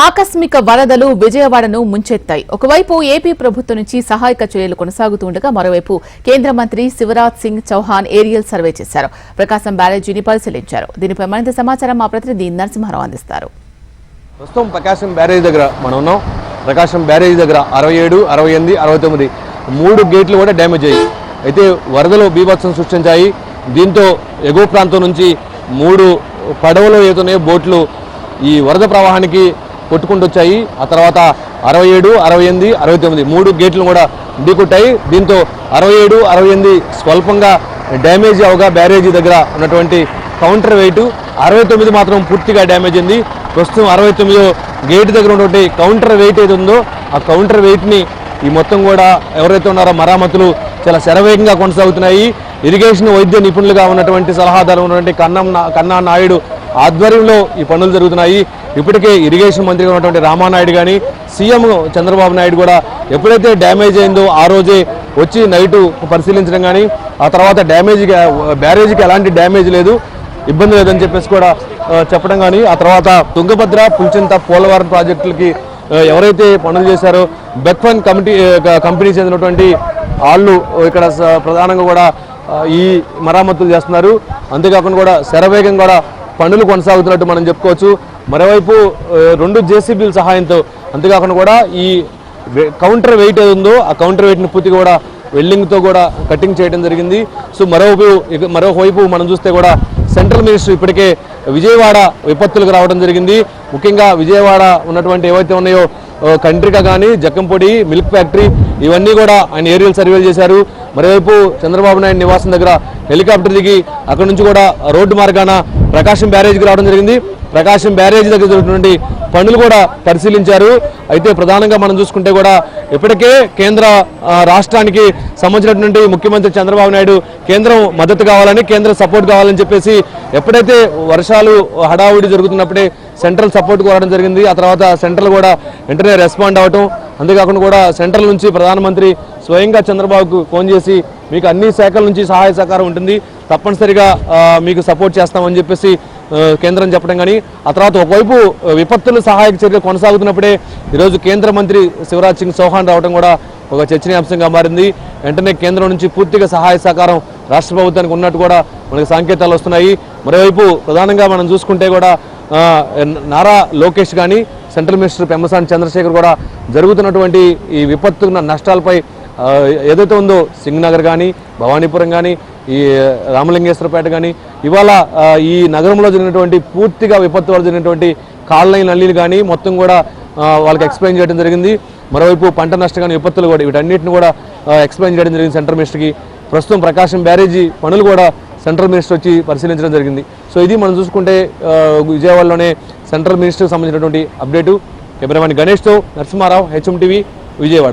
ఆకస్మిక వరదలు విజయవాడను ముంచెత్తాయి. ఒకవైపు ఏపీ ప్రభుత్వం నుంచి సహాయక చర్యలు కొనసాగుతుండగా మరోవైపు కేంద్ర మంత్రి శివరాజ్ సింగ్ చౌహాన్ ఏరియల్ సర్వే చేశారు. ప్రకాశం బ్యారేజీని పరిశీలించారు. దీనిపై మరింత సమాచారం మా ప్రతినిధి నరసింహారావు అందిస్తారు. ప్రస్తుతం ప్రకాశం బ్యారేజ్ దగ్గర మనం ఉన్నాం. ప్రకాశం బ్యారేజ్ దగ్గర అరవై ఏడు అరవై ఎనిమిది అరవై తొమ్మిది మూడు గేట్లు కూడా డ్యామేజ్ అయ్యాయి. అయితే వరదలు బీభత్సం సృష్టించాయి. దీంతో ఎగువ ప్రాంతం నుంచి మూడు పడవలు ఏతున్నాయో బోట్లు ఈ వరద ప్రవాహానికి కొట్టుకుంటూ వచ్చాయి ఆ తర్వాత అరవై ఏడు అరవై ఎనిమిది అరవై తొమ్మిది మూడు గేట్లు కూడా ఢీకొట్టాయి. దీంతో అరవై ఏడు అరవై ఎనిమిది స్వల్పంగా డ్యామేజ్ అవగా బ్యారేజీ దగ్గర ఉన్నటువంటి కౌంటర్ వెయిట్ అరవై తొమ్మిది మాత్రం పూర్తిగా డ్యామేజ్ అయింది. ప్రస్తుతం అరవై తొమ్మిదో గేట్ దగ్గర ఉన్నటువంటి కౌంటర్ వెయిట్ ఏది ఉందో ఆ కౌంటర్ వెయిట్ని ఈ మొత్తం కూడా ఎవరైతే ఉన్నారో మరామతులు చాలా శరవేగంగా కొనసాగుతున్నాయి. ఇరిగేషన్ వైద్య నిపుణులుగా ఉన్నటువంటి సలహాదారు ఉన్నటువంటి కన్నం కన్నా నాయుడు ఆధ్వర్యంలో ఈ పనులు జరుగుతున్నాయి. ఇప్పటికే ఇరిగేషన్ మంత్రిగా ఉన్నటువంటి రామానాయుడు కానీ సీఎం చంద్రబాబు నాయుడు కూడా ఎప్పుడైతే డ్యామేజ్ అయిందో ఆ రోజే వచ్చి నైటు పరిశీలించడం కానీ ఆ తర్వాత డ్యామేజ్ బ్యారేజ్కి ఎలాంటి డ్యామేజ్ లేదు ఇబ్బంది లేదని చెప్పేసి కూడా చెప్పడం కానీ ఆ తర్వాత తుంగభద్ర పుల్చింత పోలవరం ప్రాజెక్టులకి ఎవరైతే పనులు చేశారో బెక్ఫన్ కమిటీ కంపెనీ చెందినటువంటి వాళ్ళు ఇక్కడ ప్రధానంగా కూడా ఈ మరామతులు చేస్తున్నారు. అంతేకాకుండా కూడా శరవేగం కూడా పనులు కొనసాగుతున్నట్టు మనం చెప్పుకోవచ్చు. మరోవైపు రెండు జేసీబీల సహాయంతో అంతేకాకుండా కూడా ఈ కౌంటర్ వెయిట్ ఏది ఉందో ఆ కౌంటర్ వెయిట్ని పూర్తిగా కూడా వెల్డింగ్తో కూడా కటింగ్ చేయడం జరిగింది. సో మరోవైపు మరోవైపు మనం చూస్తే కూడా సెంట్రల్ మినిస్టర్ ఇప్పటికే విజయవాడ విపత్తులకు రావడం జరిగింది. ముఖ్యంగా విజయవాడ ఉన్నటువంటి ఏవైతే ఉన్నాయో కంట్రిక కానీ జక్కంపొడి మిల్క్ ఫ్యాక్టరీ ఇవన్నీ కూడా ఆయన ఏరియల్ సర్వేలు చేశారు. మరోవైపు చంద్రబాబు నాయుడు నివాసం దగ్గర హెలికాప్టర్ దిగి అక్కడ నుంచి కూడా రోడ్డు మార్గాన ప్రకాశం బ్యారేజ్కి రావడం జరిగింది. ప్రకాశం బ్యారేజ్ దగ్గర జరుగుతున్నటువంటి పనులు కూడా పరిశీలించారు. అయితే ప్రధానంగా మనం చూసుకుంటే కూడా ఇప్పటికే కేంద్ర రాష్ట్రానికి సంబంధించినటువంటి ముఖ్యమంత్రి చంద్రబాబు నాయుడు కేంద్రం మద్దతు కావాలని కేంద్ర సపోర్ట్ కావాలని చెప్పేసి ఎప్పుడైతే వర్షాలు హడావుడి జరుగుతున్నప్పుడే సెంట్రల్ సపోర్ట్ కోరడం జరిగింది. ఆ తర్వాత సెంట్రల్ కూడా వెంటనే రెస్పాండ్ అవ్వటం. అంతేకాకుండా కూడా సెంట్రల్ నుంచి ప్రధానమంత్రి స్వయంగా చంద్రబాబుకు ఫోన్ చేసి మీకు అన్ని శాఖల నుంచి సహాయ సహకారం ఉంటుంది. తప్పనిసరిగా మీకు సపోర్ట్ చేస్తామని చెప్పేసి కేంద్రం చెప్పడం కానీ ఆ తర్వాత ఒకవైపు విపత్తులు సహాయక చర్యలు కొనసాగుతున్నప్పుడే ఈరోజు కేంద్ర మంత్రి శివరాజ్ సింగ్ చౌహాన్ రావడం కూడా ఒక చర్చనీయాంశంగా మారింది. వెంటనే కేంద్రం నుంచి పూర్తిగా సహాయ సహకారం రాష్ట్ర ప్రభుత్వానికి ఉన్నట్టు కూడా మనకి సంకేతాలు వస్తున్నాయి. మరోవైపు ప్రధానంగా మనం చూసుకుంటే కూడా నారా లోకేష్ కానీ సెంట్రల్ మినిస్టర్ పెమ్మసాని చంద్రశేఖర్ కూడా జరుగుతున్నటువంటి ఈ విపత్తు నష్టాలపై ఏదైతే ఉందో సింగ్నగర్ కానీ భవానీపురం కానీ ఈ రామలింగేశ్వరపేట కానీ ఇవాళ ఈ నగరంలో జరిగినటువంటి పూర్తిగా విపత్తు వల్ల జరిగినటువంటి కాళ్ళైన నల్లీలు కానీ మొత్తం కూడా వాళ్ళకి ఎక్స్ప్లెయిన్ చేయడం జరిగింది. మరోవైపు పంట నష్టం కానీ విపత్తులు కూడా వీటన్నిటిని కూడా ఎక్స్ప్లెయిన్ చేయడం జరిగింది సెంట్రల్ మినిస్టర్కి. ప్రస్తుతం ప్రకాశం బ్యారేజీ పనులు కూడా సెంట్రల్ మినిస్టర్ వచ్చి పరిశీలించడం జరిగింది. సో ఇది మనం చూసుకుంటే విజయవాడలోనే సెంట్రల్ మినిస్టర్కి సంబంధించినటువంటి అప్డేటు. కెమెరామెన్ గణేష్తో నరసింహారావు హెచ్ఎం టీవీ విజయవాడ.